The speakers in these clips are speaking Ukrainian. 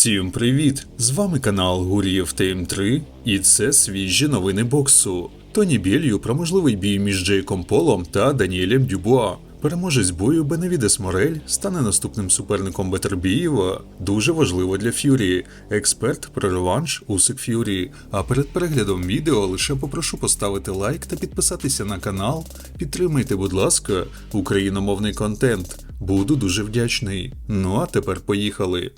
Всім привіт! З вами канал Гурієв Тейм 3 і це свіжі новини боксу. Тоні Бєлью про можливий бій між Джейком Полом та Даніелем Дюбуа. Переможець бою Беневідес Морель стане наступним суперником Бетербієва. Дуже важливо для Ф'юрі. Експерт про реванш Усик Ф'юрі. А перед переглядом відео лише попрошу поставити лайк та підписатися на канал. Підтримайте, будь ласка, україномовний контент. Буду дуже вдячний. Ну а тепер поїхали.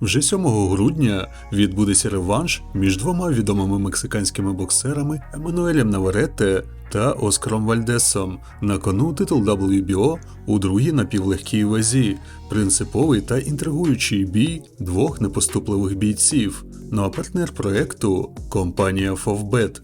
Вже 7 грудня відбудеться реванш між двома відомими мексиканськими боксерами Еммануелем Наваретте та Оскаром Вальдесом. На кону титул WBO у другій напівлегкій вазі. Принциповий та інтригуючий бій двох непоступливих бійців. Ну а партнер проекту компанія Favbet.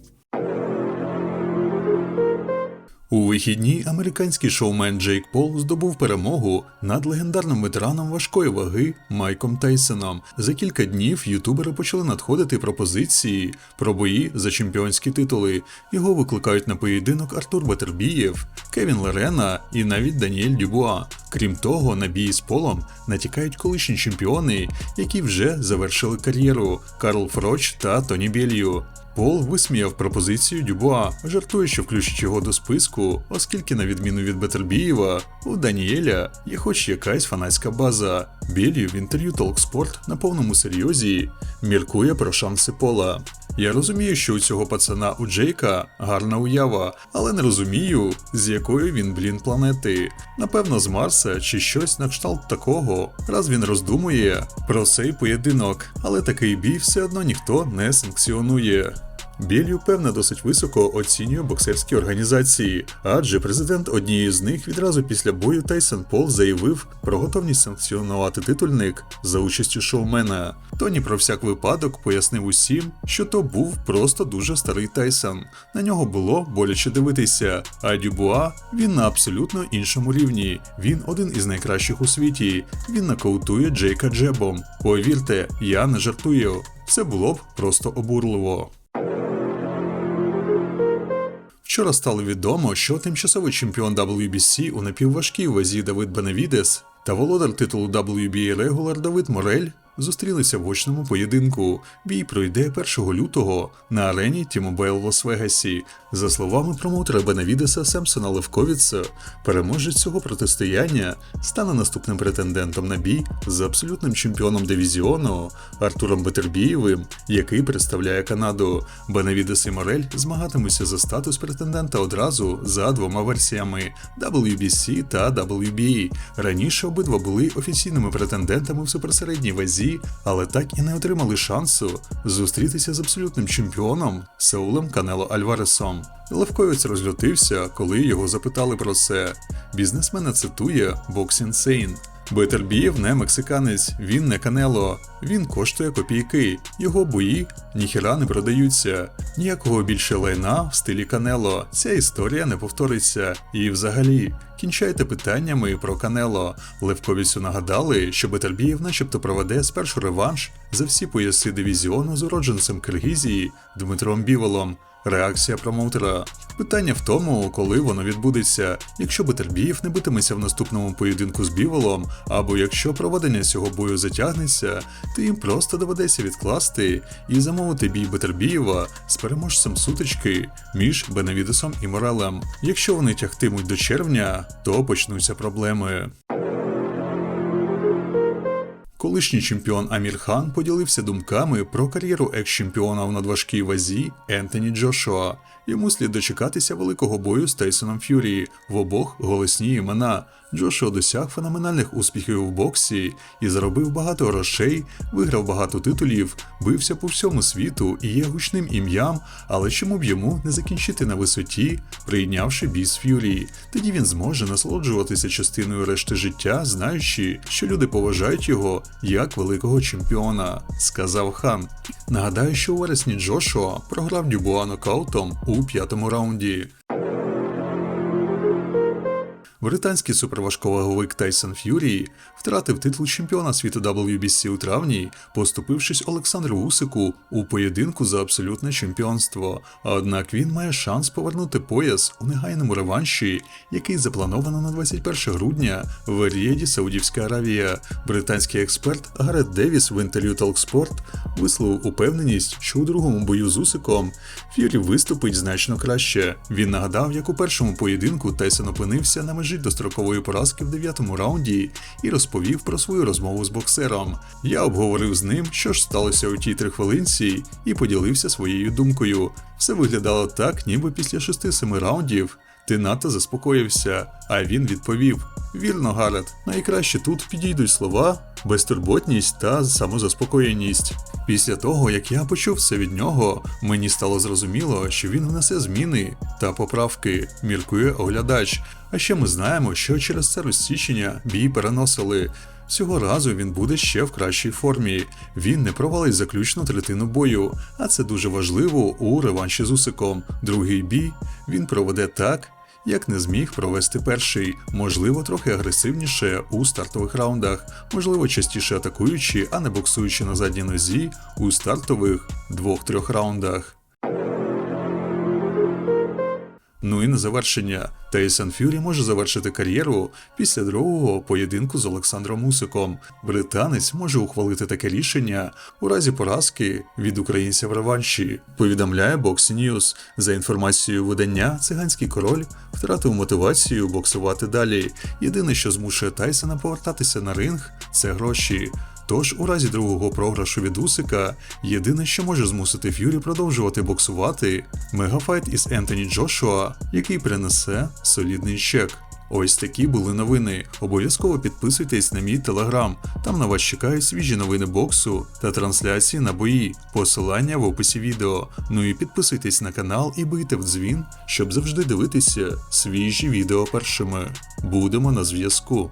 У вихідні американський шоумен Джейк Пол здобув перемогу над легендарним ветераном важкої ваги Майком Тайсоном. За кілька днів ютубери почали надходити пропозиції про бої за чемпіонські титули. Його викликають на поєдинок Артур Батербієв, Кевін Лерена і навіть Даніель Дюбуа. Крім того, на бій з полом натякають колишні чемпіони, які вже завершили кар'єру Карл Фроч та Тоні Бєлью. Пол висміяв пропозицію Дюбуа, жартує, що включить його до списку, оскільки, на відміну від Бетербієва, у Даніеля є хоч якась фанатська база. Білью в інтерв'ю Толкспорт на повному серйозі міркує про шанси Пола. Я розумію, що у цього пацана у Джейка гарна уява, але не розумію, з якої він блін планети. Напевно, з Марса чи щось на кшталт такого, раз він роздумує про цей поєдинок, але такий бій все одно ніхто не санкціонує. Білью, певно, досить високо оцінює боксерські організації, адже президент однієї з них відразу після бою Тайсон Пол заявив про готовність санкціонувати титульник за участю шоумена. Тоні про всяк випадок пояснив усім, що то був просто дуже старий Тайсон. На нього було боляче дивитися. А Дюбуа він на абсолютно іншому рівні. Він один із найкращих у світі. Він нокаутує Джейка Джебом. Повірте, я не жартую. Це було б просто обурливо. Вчора стало відомо, що тимчасовий чемпіон WBC у напівважкій вазі Давид Беневідес та володар титулу WBA Регулар Давид Морель зустрілися в очному поєдинку. Бій пройде 1 лютого на арені T-Mobile в Лас-Вегасі. За словами промоутера Беневідеса Семсона Левковіца, переможець цього протистояння стане наступним претендентом на бій з абсолютним чемпіоном дивізіону Артуром Бетербієвим, який представляє Канаду. Беневідес і Морель змагатимуться за статус претендента одразу за двома версіями WBC та WBA. Раніше обидва були офіційними претендентами в суперсередній вазі, але так і не отримали шансу зустрітися з абсолютним чемпіоном Саулем Канело Альваресом. Левковець розлютився, коли його запитали про це. Бізнесмена цитує Boxing Sane. Бетербієв не мексиканець, він не канело, він коштує копійки. Його бої ніхіра не продаються. Ніякого більше лайна в стилі канело. Ця історія не повториться. І взагалі, кінчайте питаннями про канело. Левковіцю нагадали, що Бетербієв начебто проведе спершу реванш за всі пояси дивізіону з уродженцем Киргізії Дмитром Біволом. Реакція промоутера. Питання в тому, коли воно відбудеться. Якщо Бетербієв не битиметься в наступному поєдинку з Біволом, або якщо проведення цього бою затягнеться, то їм просто доведеться відкласти і замовити бій Бетербієва з переможцем сутички між Беневідесом і Морелем. Якщо вони тягтимуть до червня, то почнуться проблеми. Колишній чемпіон Амір Хан поділився думками про кар'єру екс-чемпіона в надважкій вазі Ентоні Джошуа. Йому слід дочекатися великого бою з Тейсоном Ф'юрі в обох голосні імена. Джошуа досяг феноменальних успіхів в боксі і заробив багато грошей, виграв багато титулів, бився по всьому світу і є гучним ім'ям, але чому б йому не закінчити на висоті, прийнявши бій з Ф'юрі? Тоді він зможе насолоджуватися частиною решти життя, знаючи, що люди поважають його як великого чемпіона, сказав хан. Нагадаю, що у вересні Джошуа програв Дюбуа нокаутом у п'ятому раунді. Британський суперважковаговик Тайсон Ф'юрі втратив титул чемпіона світу WBC у травні, поступившись Олександру Усику у поєдинку за абсолютне чемпіонство. Однак він має шанс повернути пояс у негайному реванші, який заплановано на 21 грудня в Рієді, Саудівська Аравія. Британський експерт Гарет Девіс в інтерв'ю Talksport висловив упевненість, що у другому бою з Усиком Ф'юрі виступить значно краще. Він нагадав, як у першому поєдинку Тайсон опинився на межі дострокової поразки в дев'ятому раунді і розповів про свою розмову з боксером. Я обговорив з ним, що ж сталося у тій трихвилинці, і поділився своєю думкою. Все виглядало так, ніби після 6-7 раундів ти надто заспокоївся, а він відповів: Вірно, Гарет, найкраще тут підійдуть слова, безтурботність та самозаспокоєність. Після того, як я почув це від нього, мені стало зрозуміло, що він внесе зміни та поправки, міркує оглядач. А ще ми знаємо, що через це розсічення бій переносили. Цього разу він буде ще в кращій формі. Він не провалить заключну третину бою, а це дуже важливо у реванші з Усиком. Другий бій він проведе так, як не зміг провести перший, можливо, трохи агресивніше у стартових раундах, можливо, частіше атакуючи, а не боксуючи на задній нозі у стартових двох-трьох раундах. Ну і на завершення, Тейсон Фюрі може завершити кар'єру після другого поєдинку з Олександром Усиком. Британець може ухвалити таке рішення у разі поразки від українця в реванші. Повідомляє Boxing News. За інформацією видання, циганський король втратив мотивацію боксувати далі. Єдине, що змушує Тайсона повертатися на ринг, це гроші. Тож, у разі другого програшу від Усика, єдине, що може змусити Ф'юрі продовжувати боксувати, мегафайт із Ентоні Джошуа, який принесе солідний чек. Ось такі були новини. Обов'язково підписуйтесь на мій телеграм. Там на вас чекають свіжі новини боксу та трансляції на бої. Посилання в описі відео. Ну і підписуйтесь на канал і бийте в дзвін, щоб завжди дивитися свіжі відео першими. Будемо на зв'язку.